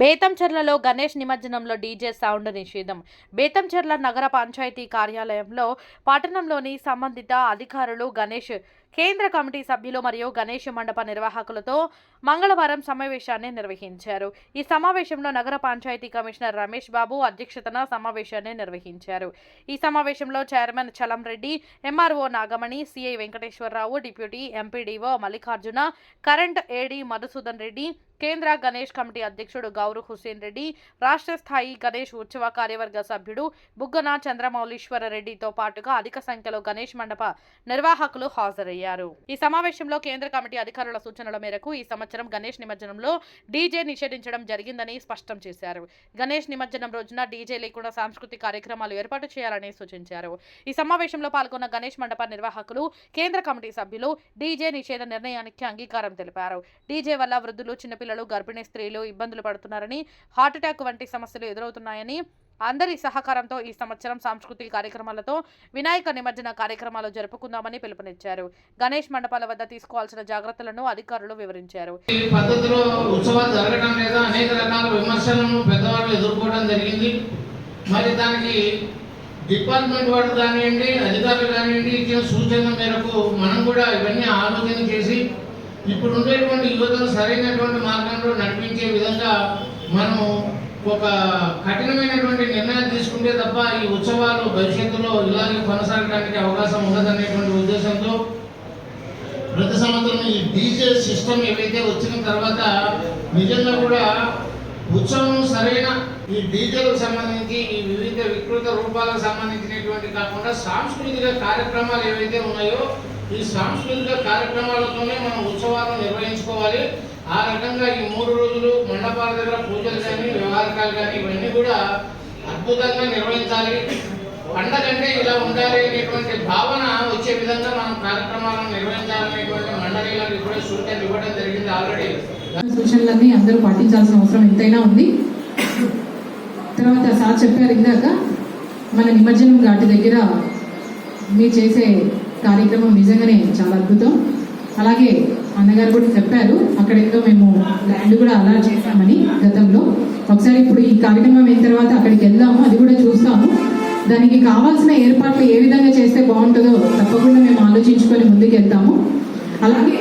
బేతంచెర్లలో గణేష్ నిమజ్జనంలో DJ sound నిషేధం. బేతంచెర్ల నగర పంచాయతీ కార్యాలయంలో పట్టణంలోని సంబంధిత అధికారులు గణేష్ కేంద్ర కమిటీ సభ్యులు మరియు గణేష్ మండప నిర్వాహకులతో మంగళవారం సమావేశాన్ని నిర్వహించారు. ఈ సమావేశంలో నగర పంచాయతీ కమిషనర్ రమేష్ బాబు అధ్యక్షతన సమావేశాన్ని నిర్వహించారు. ఈ సమావేశంలో chairman Chalam Reddy MRO Nagamani CI Venkateswararao deputy MPDO Mallikarjuna current AD Madhusudan Reddy కేంద్ర గణేష్ కమిటీ అధ్యక్షుడు గౌరు హుసేన్ రెడ్డి రాష్ట్ర స్థాయి గణేష్ ఉత్సవ కార్యవర్గ సభ్యుడు బుగ్గన చంద్రమౌళీశ్వర రెడ్డితో పాటుగా అధిక సంఖ్యలో గణేష్ మండప నిర్వాహకులు హాజరయ్యారు. ఈ సమావేశంలో కేంద్ర కమిటీ అధికారుల సూచనల మేరకు ఈ సంవత్సరం గణేష్ నిమజ్జనంలో డీజే నిషేధించడం జరిగిందని స్పష్టం చేశారు. గణేష్ నిమజ్జనం రోజున డీజే లేకుండా సాంస్కృతిక కార్యక్రమాలు ఏర్పాటు చేయాలని సూచించారు. ఈ సమావేశంలో పాల్గొన్న గణేష్ మండప నిర్వాహకులు కేంద్ర కమిటీ సభ్యులు డీజే నిషేధ నిర్ణయానికి అంగీకారం తెలిపారు. డీజే వల్ల వృద్ధులు చిన్నపిల్లలు గర్భిణీ స్త్రీలు ఇబ్బందులు పడుతున్నారని హార్ట్అటాక్ వంటి సమస్యలు ఎదురవుతున్నాయని అందరి సహకారంతో ఈ సంవత్సరం సాంస్కృతిక కార్యక్రమాలతో వినాయక నిమజ్జన కార్యక్రమాలు జరుపుకుందామని పిలుపునిచ్చారు. గణేష్ మండపాల వద్ద తీసుకోవాల్సిన జాగ్రత్తలను అధికారులు వివరించారు. ఈ పద్ధతిలో ఉత్సవాలు జరగడం లేదా అనేక రకాల విమర్శలను పెద్దవాళ్ళు ఎదుర్కోవడం జరిగింది. మరి దానికి డిపార్ట్మెంట్ వాళ్ళు కానివ్వండి అధికారులు కానివ్వండి ఇచ్చిన సూచన మేరకు మనం కూడా ఇవన్నీ ఆలోచన చేసి ఇప్పుడు ఉండేటువంటి యువతను సరైనటువంటి మార్గంలో నడిపించే విధంగా మనం ఒక కఠినమైనటువంటి నిర్ణయాలు తీసుకుంటే తప్ప ఈ ఉత్సవాలు భవిష్యత్తులో ఇలాగే కొనసాగడానికి అవకాశం ఉండదనేటువంటి ఉద్దేశంతో ప్రతి సంవత్సరం ఈ డీజే సిస్టమ్ ఏవైతే వచ్చిన తర్వాత నిజంగా కూడా ఉత్సవం సరైన ఈ డీజేలకు సంబంధించి ఈ వివిధ వికృత రూపాలకు సంబంధించినటువంటి కాకుండా సాంస్కృతిక కార్యక్రమాలు ఏవైతే ఉన్నాయో ఈ సాంస్కృతిక కార్యక్రమాలతోనే మనం ఉత్సవాలను నిర్వహించుకోవాలి. ఆ రకంగా ఈ మూడు రోజులు మండపాల దగ్గర పూజలు కానీ వ్యవహారకాలు కానీ ఇవన్నీ కూడా అద్భుతంగా నిర్వహించాలి. పండగంటే ఇలా ఉండాలి అనేటువంటి భావన వచ్చే విధంగా మనం కార్యక్రమాలను నిర్వహించాలనేటువంటి మండలిలకు ఇప్పుడే సూచనలు ఇవ్వడం జరిగింది ఆల్రెడీ. సూచనలన్నీ అందరూ పాటించాల్సిన అవసరం ఎంతైనా ఉంది. తర్వాత సార్ చెప్పారు ఇందాక మన నిమజ్జనం ఘాటి దగ్గర మీరు చేసే కార్యక్రమం నిజంగానే చాలా అద్భుతం. అలాగే అన్నగారు కూడా చెప్పారు అక్కడ ఏదో మేము ల్యాండ్ కూడా అలా చేశామని గతంలో. ఒకసారి ఇప్పుడు ఈ కార్యక్రమం అయిన తర్వాత అక్కడికి వెళ్దాము అది కూడా చూస్తాము. దానికి కావాల్సిన ఏర్పాట్లు ఏ విధంగా చేస్తే బాగుంటుందో తప్పకుండా మేము ఆలోచించుకొని ముందుకు వెళ్తాము. అలాగే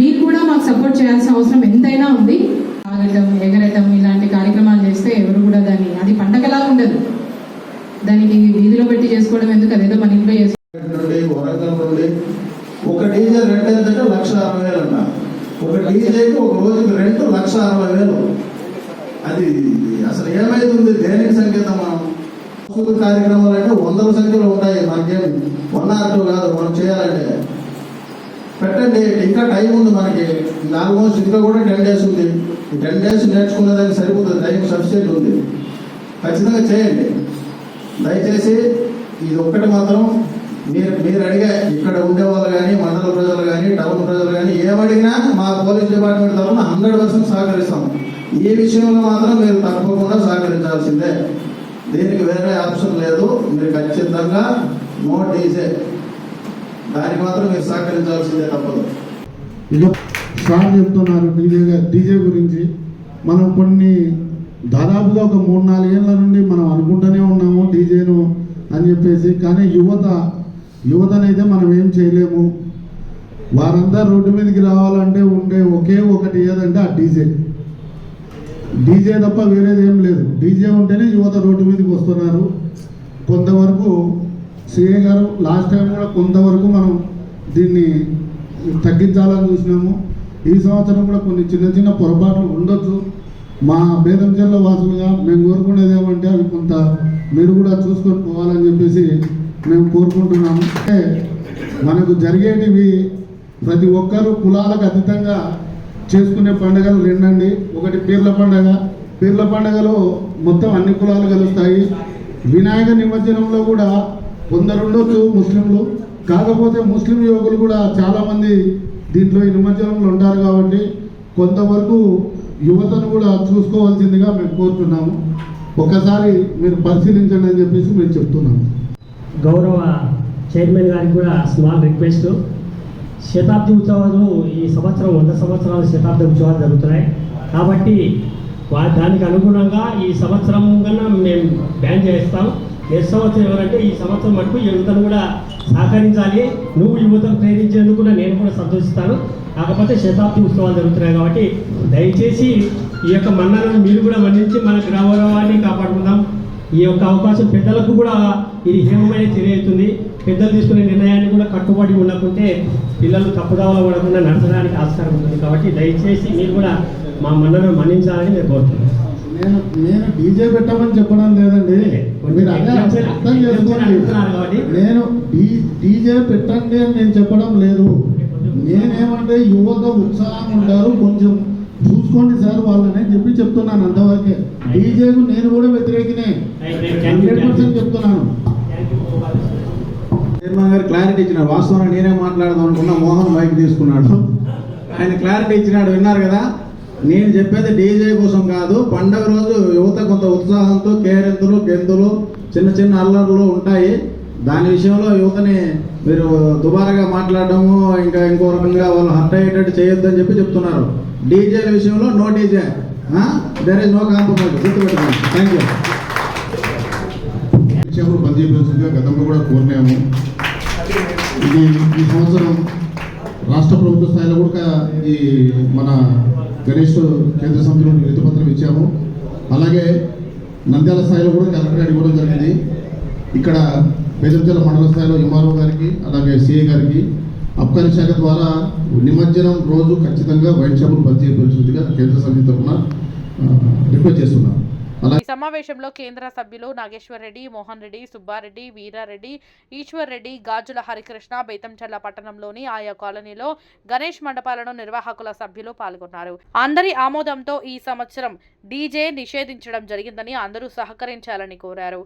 మీరు కూడా మాకు సపోర్ట్ చేయాల్సిన అవసరం ఎంతైనా ఉంది. ఆగటం ఎగరటం ఇలాంటి కార్యక్రమాలు చేస్తే ఎవరు కూడా దాన్ని అది పండగలా ఉండదు. దానికి వీధిలో పెట్టి చేసుకోవడం ఎందుకు అదేదో మన ఇంట్లో చేసుకో నుండి వరంగల్ నుండి ఒక డీజే రెంట్ ఎంతంటే లక్ష అరవై వేలు అన్న. ఒక డీజేకి ఒక రోజుకి రెంట్ లక్ష అరవై వేలు. అది అసలు ఏమైతుంది దేనికి సంకేతం మనం? సాంస్కృతిక కార్యక్రమాలు అంటే వందల సంఖ్యలో ఉంటాయి మనకేం? వన్ ఆర్ టూ కాదు మనం చేయాలంటే. పెట్టండి ఇంకా టైం ఉంది మనకి. ఆల్మోస్ట్ ఇంకా కూడా టెన్ డేస్ ఉంది. టెన్ డేస్ నేర్చుకునేదానికి సరిపోతుంది. టైం సబ్సిడీ ఉంది. ఖచ్చితంగా చేయండి. దయచేసి ఇది ఒక్కటి మాత్రం మీరు మీరు అడిగే ఇక్కడ ఉండే వాళ్ళు కానీ మండల ప్రజలు కానీ టౌన్ ప్రజలు కానీ ఏమడిగినా మా పోలీస్ డిపార్ట్మెంట్ తరఫున హండ్రెడ్ పర్సెంట్ సహకరిస్తాం. ఈ విషయంలో మాత్రం మీరు తప్పకుండా సహకరించాల్సిందే. దీనికి వేరే ఆప్షన్ లేదు. మీరు ఖచ్చితంగా నోట్ డీజే. దానికి మాత్రం మీరు సహకరించాల్సిందే తప్పదు. ఇదో సార్ చెప్తున్నారు డీజే డీజే గురించి. మనం కొన్ని దాదాపుగా ఒక మూడు నాలుగేళ్ళ నుండి మనం అనుకుంటూనే ఉన్నాము డీజేను అని చెప్పేసి. కానీ యువత యువతనైతే మనం ఏం చేయలేము? వారంతా రోడ్డు మీదకి రావాలంటే ఉండే ఒకే ఒకటి ఏదంటే ఆ డీజే. డీజే తప్ప వేరేది ఏం లేదు. డీజే ఉంటేనే యువత రోడ్డు మీదకి వస్తున్నారు. కొంతవరకు సిఏ గారు లాస్ట్ టైం కూడా కొంతవరకు మనం దీన్ని తగ్గించాలని చూసినాము. ఈ సంవత్సరం కూడా కొన్ని చిన్న చిన్న పొరపాట్లు ఉండొచ్చు. మా బేదంచెల్ల వాసులుగా మేము కోరుకునేది ఏమంటే అవి కొంత మీరు కూడా చూసుకొని పోవాలని చెప్పేసి మేము కోరుకుంటున్నాము. అంటే మనకు జరిగేటివి ప్రతి ఒక్కరూ కులాలకు అతీతంగా చేసుకునే పండుగలు రెండండి. ఒకటి పీర్ల పండగ. పీర్ల పండగలో మొత్తం అన్ని కులాలు కలుస్తాయి వినాయక నిమజ్జనంలో కూడా కొందరుండొచ్చు ముస్లింలు. కాకపోతే ముస్లిం యువకులు కూడా చాలామంది దీంట్లో ఈ నిమజ్జనంలో ఉంటారు కాబట్టి కొంతవరకు యువతను కూడా చూసుకోవాల్సిందిగా మేము కోరుతున్నాము. ఒకసారి మీరు పరిశీలించండి అని చెప్పేసి మేము చెప్తున్నాము. గౌరవ చైర్మన్ గారికి కూడా స్మాల్ రిక్వెస్ట్. శతాబ్ది ఉత్సవాలు ఈ సంవత్సరం వంద సంవత్సరాల శతాబ్ది ఉత్సవాలు జరుగుతున్నాయి. కాబట్టి వా- దానికి అనుగుణంగా ఈ సంవత్సరం కన్నా మేము బ్యాన్ చేస్తాం. నెక్స్ట్ సంవత్సరం ఎవరంటే ఈ సంవత్సరం మటుకు యువతను కూడా సహకరించాలి. నువ్వు యువతను ప్రేరించేందుకు కూడా నేను కూడా సంతోషిస్తాను. కాకపోతే శతాబ్ది ఉత్సవాలు జరుగుతున్నాయి కాబట్టి దయచేసి ఈ యొక్క మన్నాలను మీరు కూడా మన్నించి మన గౌరవాన్ని కాపాడుకుందాం. ఈ యొక్క అవకాశం పెద్దలకు కూడా ఇది హేమమైన చర్య అవుతుంది. పెద్దలు తీసుకునే నిర్ణయాన్ని కూడా కట్టుబడి ఉండకుంటే పిల్లలు తప్పుదావలో పడకుండా నడచడానికి ఆస్కారం ఉంటుంది. కాబట్టి దయచేసి మీరు కూడా మా మన్నను మన్నించాలని నేను కోరుతున్నాను. నేను నేను డీజే పెట్టమని చెప్పడం లేదండి. మీరు అదే అర్థం. చేసుకోండి. నేను డీజే పెట్టండి అని నేను చెప్పడం లేదు. నేనేమంటే యువత ఉత్సాహం ఉంటారు. కొంచెం చూసుకోండి సార్ వాళ్ళని. చెప్తున్నాను అంతవరకే. డీజేకు నేను కూడా వ్యతిరేకినే. హండ్రెడ్ పర్సెంట్ చెప్తున్నాను. చైర్మన్ గారు క్లారిటీ ఇచ్చినాడు వాస్తవానికి నేనే మాట్లాడదాం అనుకున్నా మోహన్ మైక్ తీసుకున్నాడు. ఆయన క్లారిటీ ఇచ్చినాడు విన్నారు కదా? నేను చెప్పేది డీజే కోసం కాదు. పండగ రోజు యువత కొంత ఉత్సాహంతో కేరింతలు గెంతులు చిన్న చిన్న అల్లర్లు ఉంటాయి. దాని విషయంలో యువతని మీరు దుబారాగా మాట్లాడడము ఇంకా ఇంకో రకంగా వాళ్ళు హర్ట్ అయ్యేటట్టు చేయొద్దని చెప్పి చెప్తున్నారు. డీజేల విషయంలో no DJ. There is no compromise గుర్తుపెట్టుకోండి థ్యాంక్ యూ విషయంలో గతంలో కూడా కోరినాము. ఇది ఈ సంవత్సరం రాష్ట్ర ప్రభుత్వ స్థాయిలో కూడా ఈ మన గణేష్ కేంద్ర సమితిలో వినతిపత్రం ఇచ్చాము. అలాగే నంద్యాల స్థాయిలో కూడా కలెక్టర్ అడిగడం జరిగింది. ఇక్కడ బేదంచెల మండల స్థాయిలో ఎంఆర్ఓ గారికి అలాగే సిఏ గారికి అబ్కారీ శాఖ ద్వారా నిమజ్జనం రోజు ఖచ్చితంగా వైన్ షాపులు బంద్ చేయవలసిందిగా కేంద్ర సమితి తరఫున రిక్వెస్ట్ చేస్తున్నాను ఈ సమావేశంలో కేంద్ర సభ్యులు నాగేశ్వర్ రెడ్డి మోహన్ రెడ్డి సుబ్బారెడ్డి వీరారెడ్డి ఈశ్వర్ రెడ్డి గాజుల హరికృష్ణ బేతంచెర్ల పట్టణంలోని ఆయా కాలనీలో గణేష్ మండపాలను నిర్వాహకుల సభ్యులు పాల్గొన్నారు. అందరి ఆమోదంతో ఈ సంవత్సరం డీజే నిషేధించడం జరిగిందని అందరూ సహకరించాలని కోరారు.